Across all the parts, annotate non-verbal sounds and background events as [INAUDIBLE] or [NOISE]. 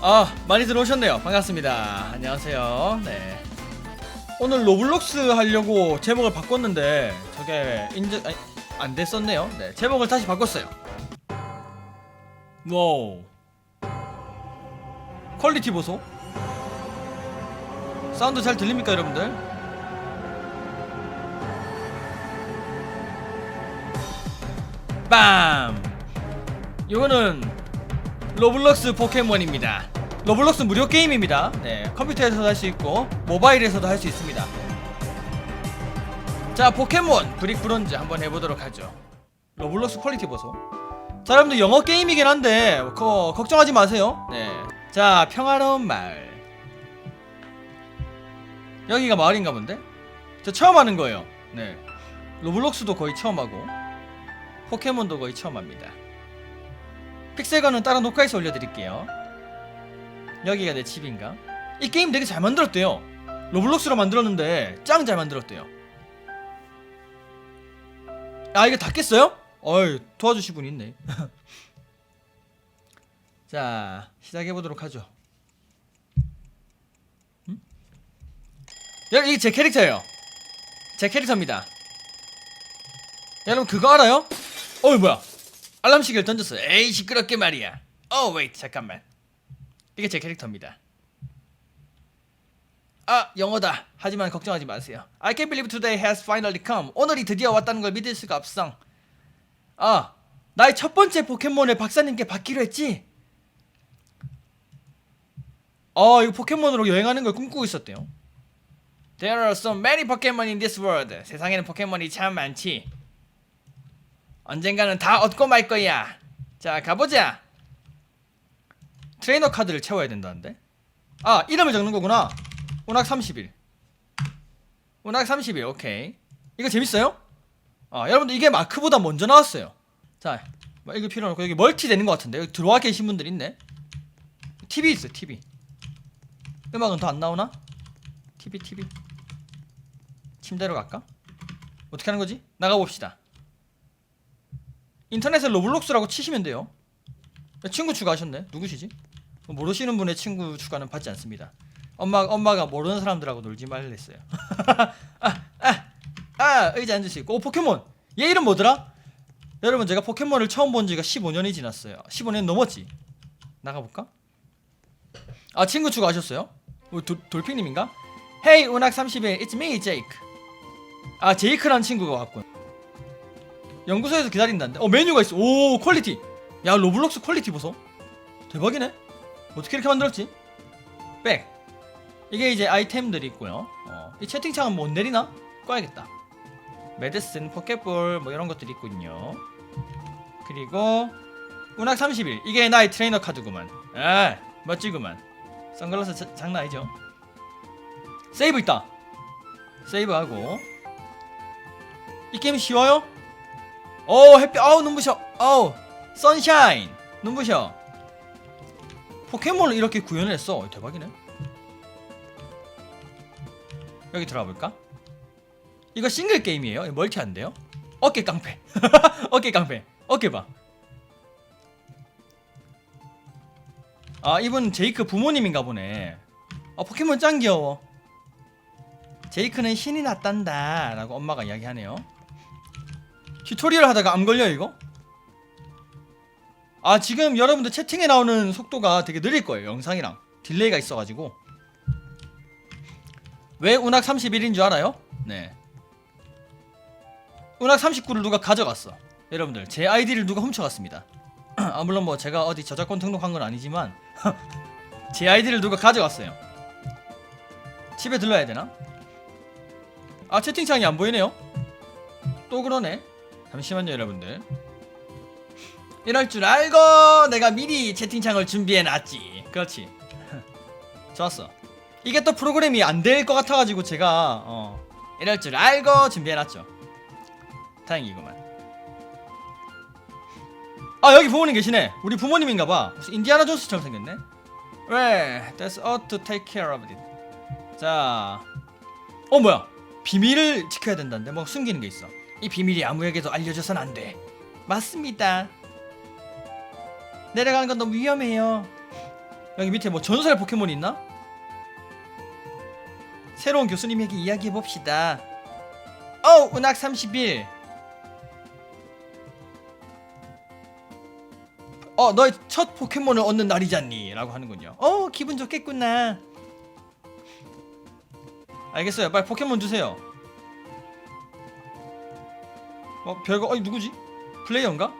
아 많이 들어오셨네요. 반갑습니다. 안녕하세요. 네. 오늘 로블록스 하려고 제목을 바꿨는데 저게 인증 아니, 안 됐었네요. 네 제목을 다시 바꿨어요. 노 퀄리티 보소. 사운드 잘 들립니까 여러분들? 빰! 이거는 로블록스 포켓몬입니다. 로블록스 무료 게임입니다. 네, 컴퓨터에서도 할 수 있고 모바일에서도 할 수 있습니다. 자, 포켓몬 브릭 브론즈 한번 해보도록 하죠. 로블록스 퀄리티 보소. 자, 여러분들 영어 게임이긴 한데 거, 걱정하지 마세요. 네, 자 평화로운 마을. 여기가 마을인가 본데? 저 처음 하는 거예요. 네, 로블록스도 거의 처음 하고 포켓몬도 거의 처음 합니다. 픽셀건은 따로 녹화해서 올려드릴게요. 여기가 내 집인가? 이 게임 되게 잘 만들었대요. 로블록스로 만들었는데 짱 잘 만들었대요. 아 이거 다 깼어요? 어이 도와주실 분 있네. [LAUGHS] 자 시작해 보도록 하죠. 음? 여러분 이게 제 캐릭터예요. 제 캐릭터입니다. 여러분 그거 알아요? 어이 뭐야? 알람 시계를 던졌어. 에이 시끄럽게 말이야. 어 웨이트 잠깐만. 이게 제 캐릭터입니다. 아 영어다. 하지만 걱정하지 마세요. I can't believe today has finally come. 오늘이 드디어 왔다는 걸 믿을 수가 없어. 아 나의 첫 번째 포켓몬을 박사님께 받기로 했지. 아 이거 포켓몬으로 여행하는 걸 꿈꾸고 있었대요. There are so many Pokemon in this world. 세상에는 포켓몬이 참 많지. 언젠가는 다 얻고 말 거야. 자, 가보자. 트레이너 카드를 채워야 된다는데? 아, 이름을 적는 거구나. 운학 30일. 운학 30일, 오케이. 이거 재밌어요? 아, 여러분들 이게 마크보다 먼저 나왔어요. 자, 뭐 이거 필요 없고 여기 멀티 되는 것 같은데 여기 들어와 계신 분들 있네. TV 있어, TV. 음악은 더 안 나오나? TV, TV. 침대로 갈까? 어떻게 하는 거지? 나가봅시다. 인터넷에 로블록스라고 치시면 돼요. 친구 추가하셨네. 누구시지? 모르시는 분의 친구 추가는 받지 않습니다. 엄마 엄마가 모르는 사람들하고 놀지 말랬어요. [LAUGHS] 아, 아, 아, 의자 앉으시고. 오 포켓몬. 얘 이름 뭐더라? 여러분 제가 포켓몬을 처음 본 지가 15년이 지났어요. 15년 넘었지. 나가 볼까? 아 친구 추가하셨어요? 어, 도, 돌핑님인가? Hey 운학 30일 It's me Jake. 아 제이크란 친구가 왔군. 연구소에서 기다린다는데? 어 메뉴가 있어. 오 퀄리티. 야 로블록스 퀄리티 보소. 대박이네. 어떻게 이렇게 만들었지? 백. 이게 이제 아이템들이 있고요. 어, 이 채팅창은 못 내리나? 꺼야겠다. 메드슨 포켓볼 뭐 이런 것들이 있군요. 그리고 운학 30일. 이게 나의 트레이너 카드구만. 아 멋지구만. 선글라스 자, 장난 아니죠? 세이브 있다. 세이브하고. 이 게임 쉬워요? 오 햇빛 아우 눈부셔. 아우 선샤인 눈부셔. 포켓몬을 이렇게 구현했어. 대박이네. 여기 들어가 볼까? 이거 싱글 게임이에요. 멀티 안 돼요? 어깨 깡패. [LAUGHS] 어깨 깡패. 어깨 봐아 아, 이분 제이크 부모님인가 보네. 아 포켓몬 짱 귀여워. 제이크는 신이 났단다. 라고 엄마가 이야기하네요 튜토리얼 하다가 암 걸려 이거? 아 지금 여러분들 채팅에 나오는 속도가 되게 느릴 거예요 영상이랑. 딜레이가 있어가지고. 왜 운학 31인 줄 알아요? 네. 운학 39를 누가 가져갔어? 여러분들 제 아이디를 누가 훔쳐갔습니다. [CLEARS THROAT] 아 물론 뭐 제가 어디 저작권 등록한 건 아니지만 [LAUGHS] 제 아이디를 누가 가져갔어요. 집에 들러야 되나? 아 채팅창이 안 보이네요? 또 그러네 잠시만요 여러분들. 이럴 줄 알고 내가 미리 채팅창을 준비해놨지. 그렇지. [LAUGHS] 좋았어. 이게 또 프로그램이 안 될 것 같아가지고 제가 어 이럴 줄 알고 준비해놨죠. 다행이구만. 아 여기 부모님 계시네. 우리 부모님인가봐. 인디아나 존스처럼 생겼네. 왜? That's all to take care of it. 자. 어 뭐야? 비밀을 지켜야 된다는데? 뭐 숨기는 게 있어 이 비밀이 아무에게도 알려져선 안 돼. 맞습니다. 내려가는 건 너무 위험해요. 여기 밑에 뭐 전설 포켓몬이 있나? 새로운 교수님에게 이야기해 봅시다. 어, 은학 31. 어, 너의 첫 포켓몬을 얻는 날이잖니? 라고 하는군요. 어, 기분 좋겠구나. 알겠어요. 빨리 포켓몬 주세요. 어, 별거, 어이, 누구지? 플레이어인가?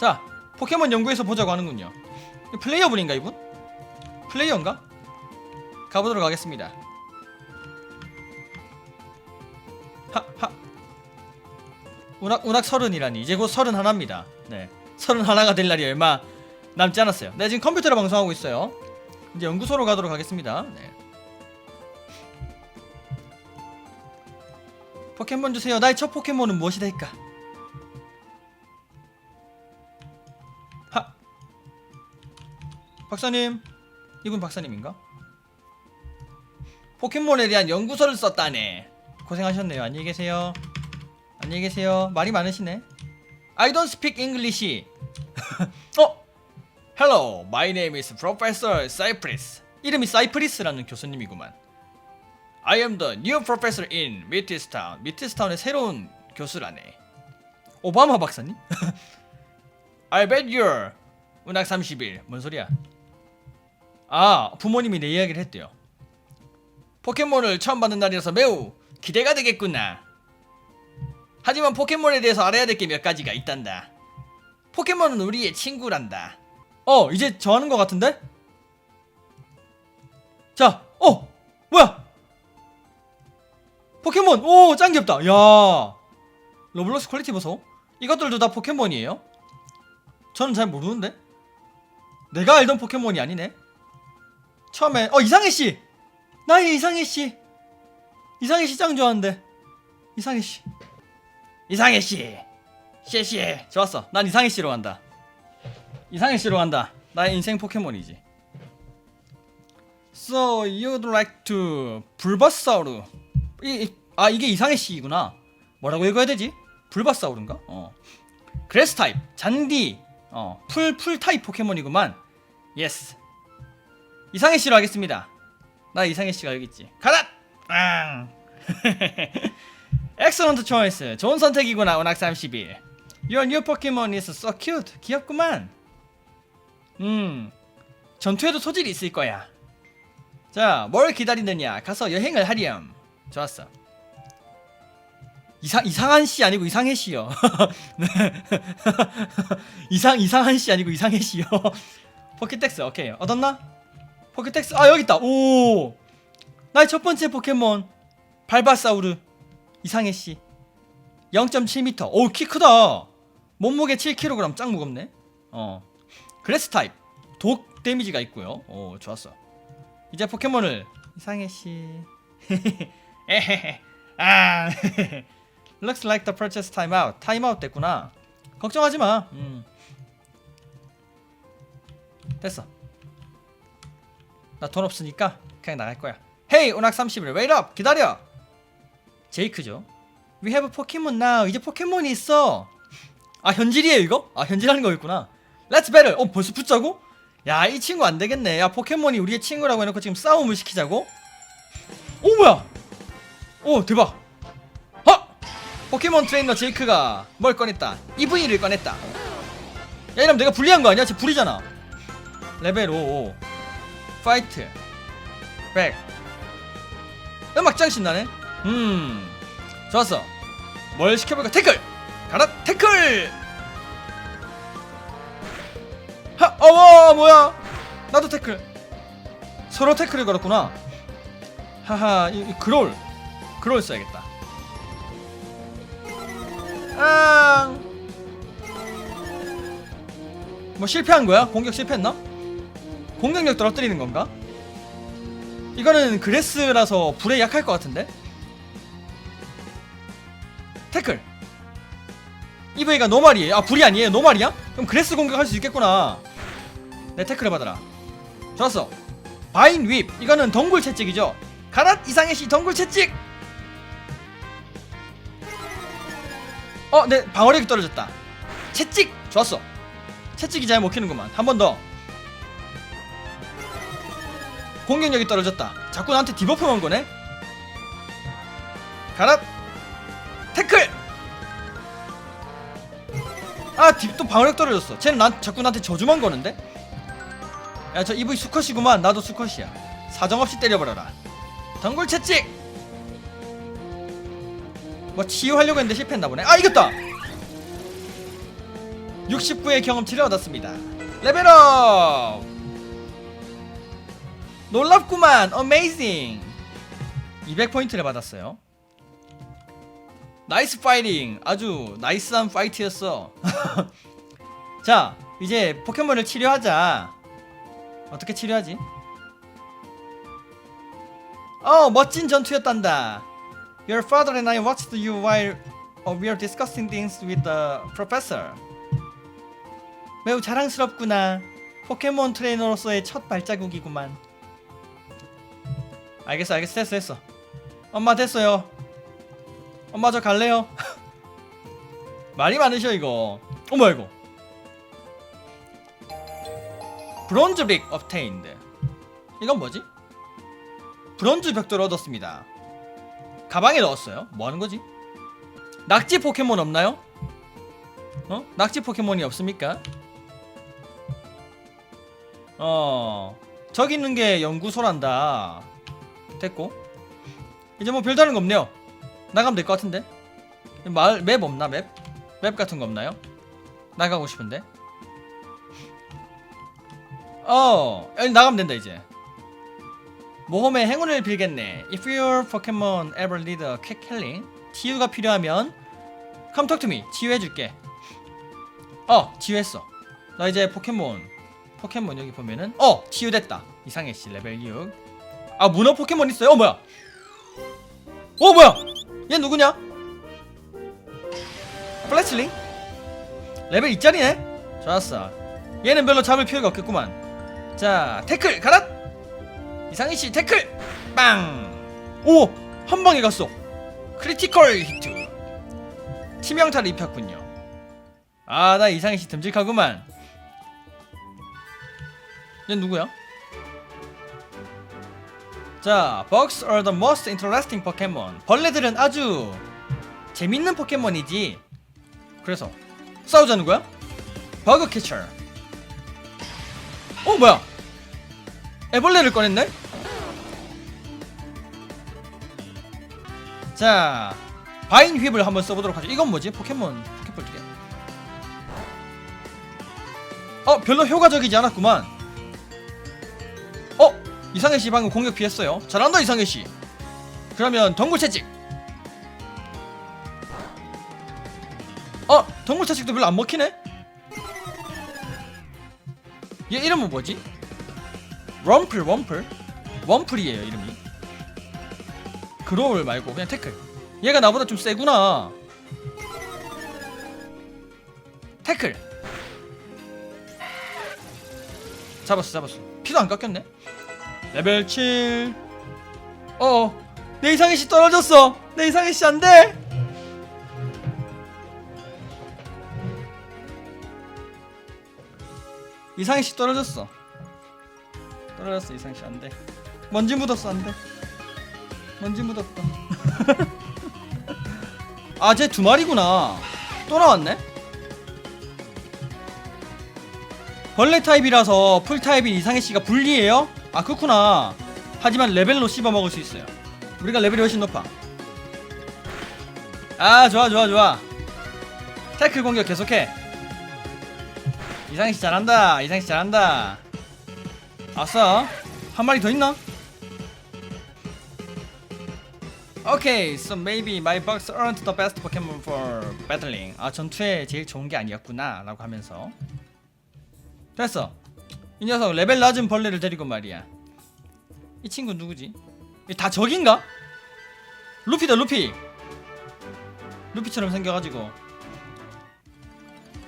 자, 포켓몬 연구에서 보자고 하는군요. 이 플레이어 분인가, 이분? 플레이어인가? 가보도록 하겠습니다. 하, 하. 운학, 운학 서른이라니. 이제 곧 서른 하나입니다. 네. 서른 하나가 될 날이 얼마 남지 않았어요. 네, 지금 컴퓨터로 방송하고 있어요. 이제 연구소로 가도록 하겠습니다. 네. 포켓몬 주세요. 나의 첫 포켓몬은 무엇이 될까? 하. 박사님, 이분 박사님인가? 포켓몬에 대한 연구서를 썼다네. 고생하셨네요. 안녕히 계세요. 안녕히 계세요. 말이 많으시네. I don't speak English. [LAUGHS] 어? Hello, my name is Professor Cypress. 이름이 사이프리스라는 교수님이구만. I am the new professor in Midtown. 미티스타운의 새로운 교수라네. 오바마 박사님? [LAUGHS] I bet you're 운학 30일. 뭔 소리야? 아, 부모님이 내 이야기를 했대요. 포켓몬을 처음 받는 날이라서 매우 기대가 되겠구나. 하지만 포켓몬에 대해서 알아야 될 게 몇 가지가 있단다. 포켓몬은 우리의 친구란다. 어, 이제 저 하는 것 같은데? 자, 어, 뭐야? 포켓몬, 오, 짱 귀엽다. 야, 로블록스 퀄리티 보소. 이것들도 다 포켓몬이에요? 저는 잘 모르는데. 내가 알던 포켓몬이 아니네. 처음에, 어, 이상해 씨. 나의 이상해 씨. 이상해 씨 짱 좋아하는데. 이상해 씨. 이상해 씨. 씨씨. 좋았어. 난 이상해 씨로 간다. 이상해 씨로 간다. 나의 인생 포켓몬이지. So you'd like to 불바사우루. 이, 이, 아 이게 이상해 씨구나. 뭐라고 읽어야 되지? 불바사우루인가? 어. 그레스 타입, 잔디, 어, 풀, 풀 타입 포켓몬이구만. 예스. 이상해 씨로 하겠습니다. 나 이상해 씨가 있지. 가라! 앙. [LAUGHS] 엑셀런트 초이스. 좋은 선택이구나. 원학 31. Your new Pokemon is so cute. 귀엽구만. 음. 전투에도 소질이 있을 거야. 자, 뭘 기다리느냐? 가서 여행을 하렴. 좋았어. 이상 이상한 씨 아니고 이상해 씨요. [LAUGHS] 네. 이상 이상한 씨 아니고 이상해 씨요. [LAUGHS] 포켓텍스 오케이 얻었나? 포켓텍스 아 여기 있다. 오 나의 첫 번째 포켓몬 발바사우르 이상해 씨. 0.7m. 오 키 크다. 몸무게 7kg 짱 무겁네. 어 그레스 타입 독 데미지가 있고요. 오 좋았어. 이제 포켓몬을 이상해 씨. [LAUGHS] 에헤헤. 아. [LAUGHS] Looks like the purchase timeout. 타임아웃 됐구나. 걱정하지 마. 음. 됐어. 나 돈 없으니까 그냥 나갈 거야. Hey, 운학 30일. Wait up. 기다려. 제이크죠. We have Pokemon now. 이제 포켓몬이 있어. 아 현질이에요 이거? 아 현질하는 거였구나. Let's battle. 어 벌써 붙자고? 야 이 친구 안 되겠네. 야 포켓몬이 우리의 친구라고 해놓고 지금 싸움을 시키자고? 오 뭐야? 오 대박. 하! 포켓몬 트레이너 제이크가 뭘 꺼냈다. EV를 꺼냈다. 야 이러면 내가 불리한 거 아니야? 쟤 불이잖아. 레벨 5. 파이트. 백. 음악 짱 신나네. 음. 좋았어. 뭘 시켜볼까? 태클. 가라 태클. 하, 어머 뭐야? 나도 태클. 서로 태클을 걸었구나. 하하, 이, 이 그롤. 그롤 써야겠다. 아. 뭐 실패한 거야? 공격 실패했나? 공격력 떨어뜨리는 건가? 이거는 그레스라서 불에 약할 것 같은데? 태클 EV가 노말이에요 아 불이 아니에요 노말이야? 그럼 그레스 공격할 수 있겠구나 내 태클을 받아라 좋았어 바인 윕 이거는 덩굴 채찍이죠 가랏 이상해씨 덩굴 채찍 어, 내 방어력이 떨어졌다. 채찍! 좋았어. 채찍이 잘 먹히는구만. 한 번 더. 공격력이 떨어졌다. 자꾸 나한테 디버프만 거네? 가라! 태클! 아, 딥도 방어력 떨어졌어. 쟤는 난, 자꾸 나한테 저주만 거는데? 야, 저 이브이 수컷이구만. 나도 수컷이야. 사정없이 때려버려라. 덩굴 채찍! 뭐 치유하려고 했는데 실패했나 보네. 아 이겼다! 69의 경험치를 얻었습니다. 레벨업! 놀랍구만! 어메이징 200포인트를 받았어요. 나이스 파이팅! 아주 나이스한 파이트였어. [LAUGHS] 자 이제 포켓몬을 치료하자. 어떻게 치료하지? 어 멋진 전투였단다 Your father and I watched you while uh, we are discussing things with the professor. 매우 자랑스럽구나. 포켓몬 트레이너로서의 첫 발자국이구만. 알겠어 알겠어. 됐어 됐어. 엄마 됐어요. 엄마 저 갈래요? [LAUGHS] 말이 많으셔 이거. 어머 이거 브론즈 빅 업테인드 이건 뭐지? 브론즈 벽돌을 얻었습니다 가방에 넣었어요 뭐 하는 거지? 낙지 포켓몬 없나요? 어? 낙지 포켓몬이 없습니까? 어 저기 있는 게 연구소란다 됐고 이제 뭐 별다른 거 없네요 나가면 될 것 같은데 마을 맵 없나 맵? 맵 같은 거 없나요? 나가고 싶은데 어 나가면 된다 이제 모험의 행운을 빌겠네. If your Pokemon ever need a quick healing 치유가 필요하면 Come talk to me. 치유해줄게. 어 치유했어. 나 이제 포켓몬 포켓몬 여기 보면은 어 치유됐다. 이상해 씨 레벨 6 아 문어 포켓몬 있어요? 어 뭐야? 어 뭐야? 얘 누구냐? 플래치링? 레벨 2짜리네? 좋았어. 얘는 별로 잡을 필요가 없겠구만. 자 태클 가라 이상해씨 태클 빵 오 한 방에 갔어 크리티컬 히트 치명타를 입혔군요 아 나 이상해씨 듬직하구만 얘 누구야? 자, bugs are the most interesting Pokemon. 벌레들은 아주 재밌는 포켓몬이지. 그래서 싸우자는 거야? 버그 캐쳐. 어 뭐야? 애벌레를 꺼냈네? 자, 바인 휩을 한번 써보도록 하죠. 이건 뭐지? 포켓몬 포켓볼 두 개. 어, 별로 효과적이지 않았구만. 어? 이상해 씨 방금 공격 피했어요. 잘한다 이상해 씨. 그러면 덩굴 채찍. 어? 덩굴 채찍도 별로 안 먹히네? 얘 이름은 뭐지? 럼플 럼플 럼플이에요 이름이 그로울 말고 그냥 태클. 얘가 나보다 좀 세구나. 태클. 잡았어 잡았어. 피도 안 깎였네? 레벨 7 어어. 내 이상해씨 떨어졌어. 내 이상해씨 안돼. 이상해씨 떨어졌어. 떨어졌어 이상해씨 안돼. 먼지 묻었어 안돼 먼지 묻었다. 아 쟤 두 마리구나. 또 나왔네? 벌레 타입이라서 풀 타입인 이상해 씨가 불리해요? 아 그렇구나. 하지만 레벨로 씹어 먹을 수 있어요. 우리가 레벨이 훨씬 높아. 아 좋아 좋아 좋아. 태클 공격 계속해. 이상해 씨 잘한다. 이상해 씨 잘한다. 아싸 한 마리 더 있나? Okay, so maybe my bugs aren't the best Pokemon for battling. 아 전투에 제일 좋은 게 아니었구나 라고 하면서 됐어 이 녀석 레벨 낮은 벌레를 데리고 말이야 이 친구 누구지? 이다 적인가? 루피다 루피 루피처럼 생겨가지고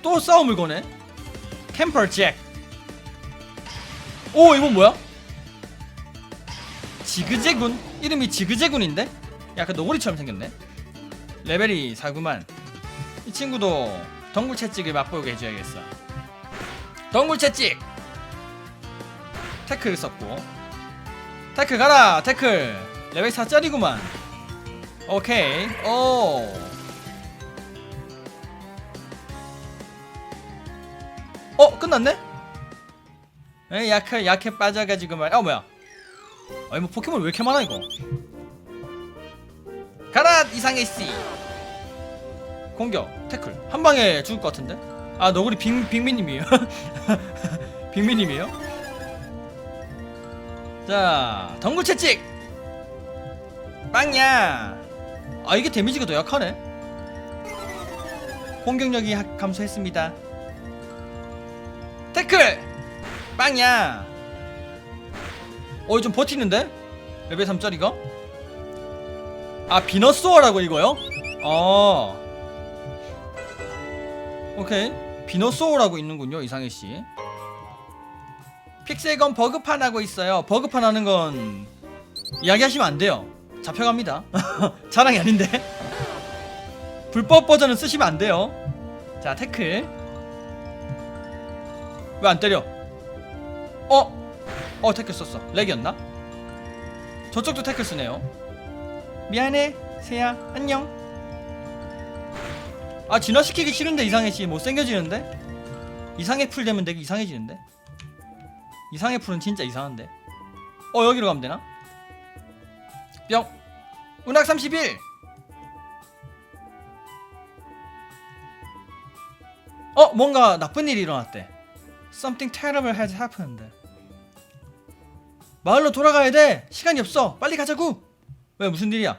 또 싸움을 거네 캠퍼 잭 오, 이건 뭐야? 지그재군? 이름이 지그재군인데? 약간 노구리처럼 생겼네. 레벨이 4구만. 이 친구도 덩굴 채찍을 맛보게 해줘야겠어. 덩굴 채찍! 태클을 썼고. 태클 가라 태클 레벨 4짜리구만 오케이 오 어 끝났네? 에 약해 약해 빠져가지고 말. 어 뭐야? 아니 뭐 포켓몬 왜 이렇게 많아 이거? 가라 이상해 씨. 공격 태클 한 방에 죽을 것 같은데? 아 너구리 빅 빅미님이에요. [LAUGHS] 빅미님이에요? 자 덩굴 채찍. 빵야. 아 이게 데미지가 더 약하네. 공격력이 하- 감소했습니다. 태클! 빵야! 어, 좀 버티는데? 레벨 3짜리가? 아, 비너소어라고 이거요? 어. 오케이. 비너소어라고 있는군요, 이상해씨. 픽셀건 버그판 하고 있어요. 버그판 하는 건 이야기하시면 안 돼요. 잡혀갑니다. [LAUGHS] 자랑이 아닌데. [LAUGHS] 불법 버전은 쓰시면 안 돼요. 자, 태클. 왜 안 때려? 어? 어 태클 썼어 렉이었나? 저쪽도 태클 쓰네요 미안해 세야 안녕 아 진화시키기 싫은데 이상해지 못생겨지는데? 이상해 풀 되면 되게 이상해지는데? 이상해 풀은 진짜 이상한데 어 여기로 가면 되나? 뿅 운학 31 어 뭔가 나쁜 일이 일어났대 Something terrible has happened. 마을로 돌아가야 돼. 시간이 없어. 빨리 가자고. 왜 무슨 일이야?